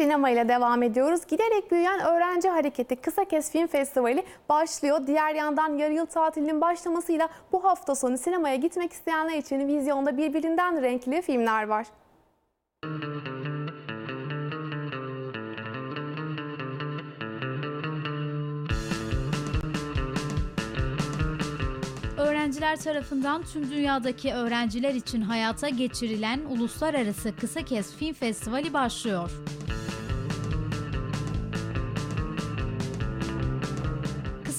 Sinema ile devam ediyoruz. Giderek büyüyen Öğrenci Hareketi Kısa Kes Film Festivali başlıyor. Diğer yandan yarı yıl tatilinin başlamasıyla bu hafta sonu sinemaya gitmek isteyenler için vizyonda birbirinden renkli filmler var. Öğrenciler tarafından tüm dünyadaki öğrenciler için hayata geçirilen Uluslararası Kısa Kes Film Festivali başlıyor.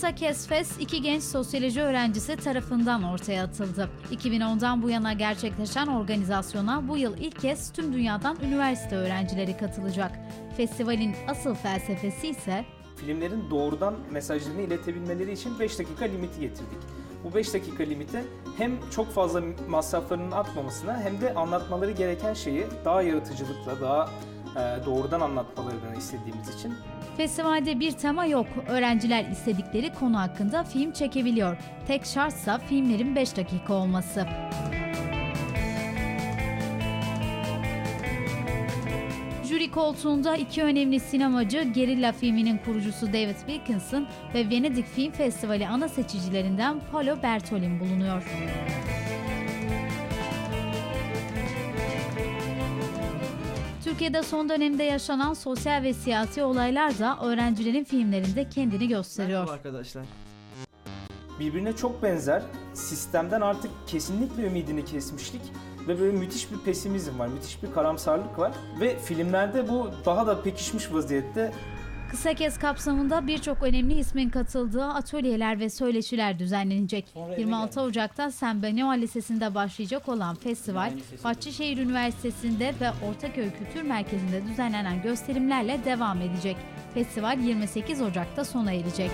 Kısa Kes Fest iki genç sosyoloji öğrencisi tarafından ortaya atıldı. 2010'dan bu yana gerçekleşen organizasyona bu yıl ilk kez tüm dünyadan üniversite öğrencileri katılacak. Festivalin asıl felsefesi ise filmlerin doğrudan mesajlarını iletebilmeleri için 5 dakika limiti getirdik. Bu 5 dakika limiti hem çok fazla masraflarının artmamasına hem de anlatmaları gereken şeyi daha yaratıcılıkla, daha doğrudan anlatmalarını istediğimiz için Festivalde bir tema yok. Öğrenciler istedikleri konu hakkında film çekebiliyor. Tek şartsa filmlerin 5 dakika olması. Jüri koltuğunda iki önemli sinemacı, Gerilla filminin kurucusu David Wilkinson ve Venedik Film Festivali ana seçicilerinden Paolo Bertolin bulunuyor. Türkiye'de son dönemde yaşanan sosyal ve siyasi olaylar da öğrencilerin filmlerinde kendini gösteriyor. Merhaba arkadaşlar. birbirine çok benzer. Sistemden artık kesinlikle ümidini kesmişlik ve böyle müthiş bir pesimizm var, müthiş bir karamsarlık var ve filmlerde bu daha da pekişmiş vaziyette Kısa kes kapsamında birçok önemli ismin katıldığı atölyeler ve söyleşiler düzenlenecek. 26 Ocak'ta San Benio Lisesi'nde başlayacak olan festival, Bahçeşehir Üniversitesi'nde ve Ortaköy Kültür Merkezi'nde düzenlenen gösterimlerle devam edecek. Festival 28 Ocak'ta sona erecek.